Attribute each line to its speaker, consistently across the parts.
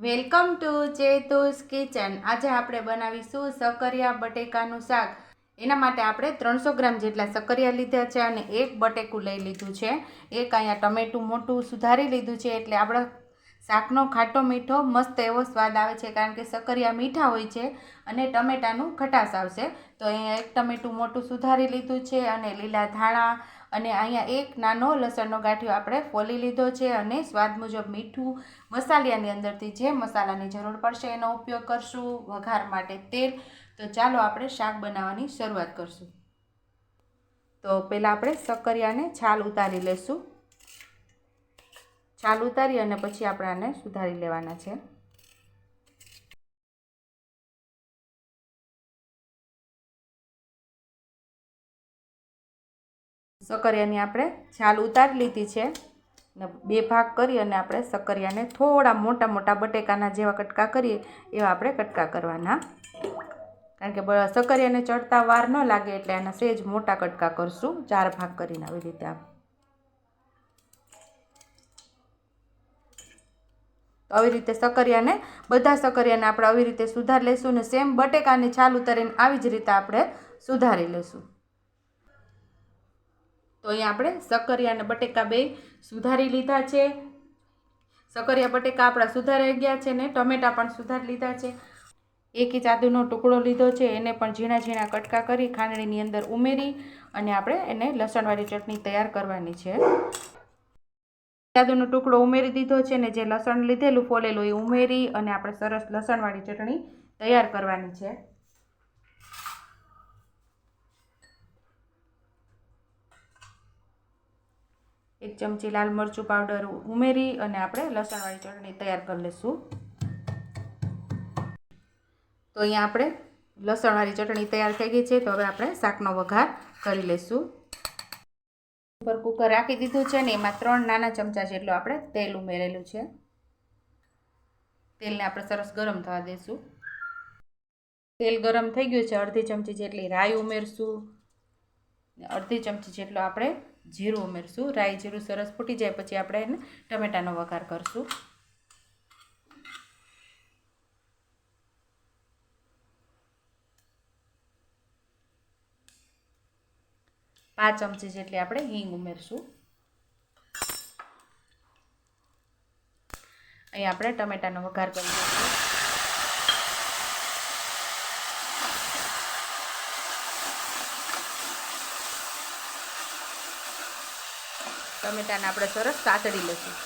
Speaker 1: Welcome to ચેતુસ kitchen. આજે આપણે બનાવીશું સકરિયા બટેકાનું શાક. એના માટે આપણે ત્રણસો ગ્રામ જેટલા સકરિયા લીધા છે અને એક બટેકું લઈ લીધું છે. એક અહીંયા ટમેટું મોટું સુધારી લીધું છે એટલે આપણા શાકનો ખાટો મીઠો મસ્ત એવો સ્વાદ આવે છે કારણ કે સકરિયા મીઠા હોય છે અને ટમેટાનું ખટાશ આવશે. તો અહીંયા એક ટમેટું મોટું સુધારી લીધું છે અને લીલા ધાણા અને અહીંયા એક નાનો લસણનો ગાંઠિયો આપણે ફોલી લીધો છે અને સ્વાદ મુજબ મીઠું મસાલિયાની અંદરથી જે મસાલાની જરૂર પડશે એનો ઉપયોગ કરશું, વઘાર માટે તેલ. તો ચાલો આપણે શાક બનાવવાની શરૂઆત કરશું. તો પહેલાં આપણે સક્કરિયાને છાલ ઉતારી લેશું. છાલ ઉતારી અને પછી આપણે આને સુધારી લેવાના છે. સક્કરિયાની આપણે છાલ ઉતારી લીધી છે ને બે ભાગ કરી અને આપણે સક્કરિયાને થોડા મોટા મોટા બટેકાના જેવા કટકા કરીએ એવા આપણે કટકા કરવાના. કારણ કે સક્કરિયાને ચડતા વાર ન લાગે એટલે એના સેજ મોટા કટકા કરશું. ચાર ભાગ કરીને આવી રીતે આપણે તો આવી રીતે સકરિયાને, બધા સકરિયાને આપણે આવી રીતે સુધારી લઈશું અને સેમ બટેકાની છાલ ઉતારીને આવી જ રીતે આપણે સુધારી લઈશું. તો અહીંયા આપણે સકરિયા અને બટેકા બે સુધારી લીધા છે. સકરિયા બટેકા આપણા સુધારાઈ ગયા છે ને ટમેટા પણ સુધારી લીધા છે. એક ઇંચ આદુનો ટુકડો લીધો છે, એને પણ ઝીણા ઝીણા કટકા કરી ખાંડણીની અંદર ઉમેરી અને આપણે એને લસણવાળી ચટણી તૈયાર કરવાની છે. આદુનો ટુકડો ઉમેરી દીધો છે ને જે લસણ લીધેલું ફોલેલું એ ઉમેરી અને આપણે સરસ લસણવાળી ચટણી તૈયાર કરવાની છે. એક ચમચી લાલ મરચું પાવડર ઉમેરી અને આપણે લસણવાળી ચટણી તૈયાર કરી લઈશું તો અહીંયા આપણે લસણવાળી ચટણી તૈયાર થઈ ગઈ છે. તો હવે આપણે શાકનો વઘાર કરી લઈશું ઉપર કુકર રાખી દીધું છે ને એમાં ત્રણ નાના ચમચા જેટલું આપણે તેલ ઉમેરેલું છે. તેલને આપણે સરસ ગરમ થવા દઈશું તેલ ગરમ થઈ ગયું છે. અડધી ચમચી જેટલી રાઈ ઉમેરશું. અડધી ચમચી જેટલો આપણે જીરું ઉમેરશું, રાઈ જીરું સરસ ફૂટી જાય પછી આપણે એને ટમેટાનો વઘાર કરશું. પાંચ ચમચી જેટલી આપણે હિંગ ઉમેરશું. અહીં આપણે ટમેટાનો વઘાર કરી દઈશું ટમેટાને આપણે સરસ સાતડી લઈશું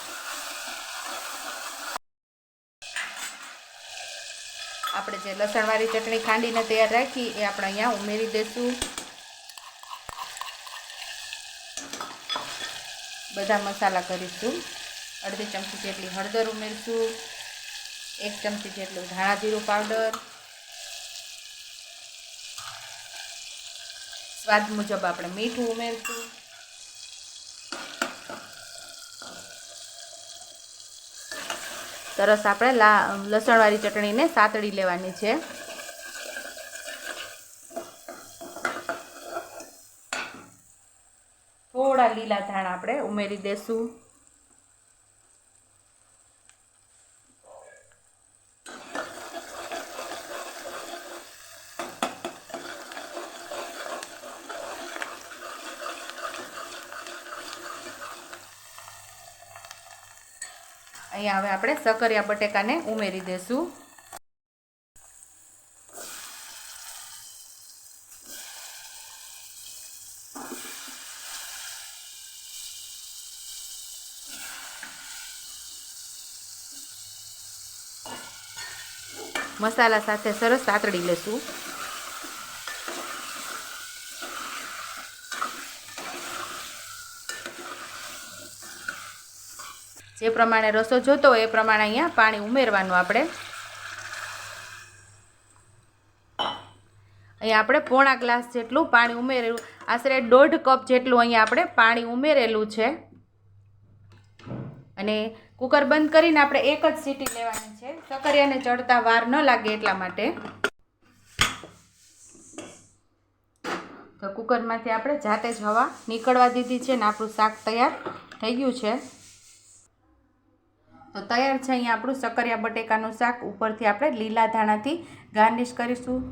Speaker 1: આપણે જે લસણવાળી ચટણી ખાંડીને તૈયાર રાખી, એ આપણે અહીંયા ઉમેરી દઈશું બધા મસાલા કરીશું. અડધી ચમચી જેટલી હળદર ઉમેરશું. એક ચમચી જેટલું ધાણા જીરું પાવડર. સ્વાદ મુજબ આપણે મીઠું ઉમેરશું. સરસ આપણે લસણવાળી ચટણીને સાતળી લેવાની છે. થોડા લીલા ધાણા આપણે ઉમેરી દેશું. અહીંયા હવે આપણે સકરિયા બટેકાને ઉમેરી દેશું. મસાલા સાથે સરસ સાતડી લેશું. જે પ્રમાણે રસો જોતો હોય એ પ્રમાણે અહીંયા પાણી ઉમેરવાનું આપણે. અહીંયા આપણે પોણા ગ્લાસ જેટલું પાણી ઉમેરેલું. આશરે દોઢ કપ જેટલું અહીંયા આપણે પાણી ઉમેરેલું છે. અને કુકર બંધ કરીને આપણે એક જ સીટી લેવાની છે. સકરિયાને ચડતા વાર ન લાગે એટલા માટે. તો કુકરમાંથી આપણે જાતે જ હવા નીકળવા દીધી છે ને આપણું શાક તૈયાર થઈ ગયું છે. તો તૈયાર છે અહીંયા આપણું સકરિયા બટેકાનું શાક. ઉપરથી આપણે લીલા ધાણાથી ગાર્નિશ કરીશું.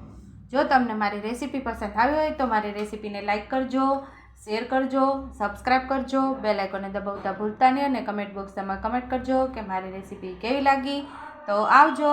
Speaker 1: જો તમને મારી રેસીપી પસંદ આવી હોય તો મારી રેસીપીને લાઇક કરજો, શેર કરજો સબસ્ક્રાઈબ કરજો બે લાઇકોને દબાવતા ભૂલતા નહીં અને કમેન્ટ બોક્સમાં કમેન્ટ કરજો કે મારી રેસીપી કેવી લાગી. તો આવજો.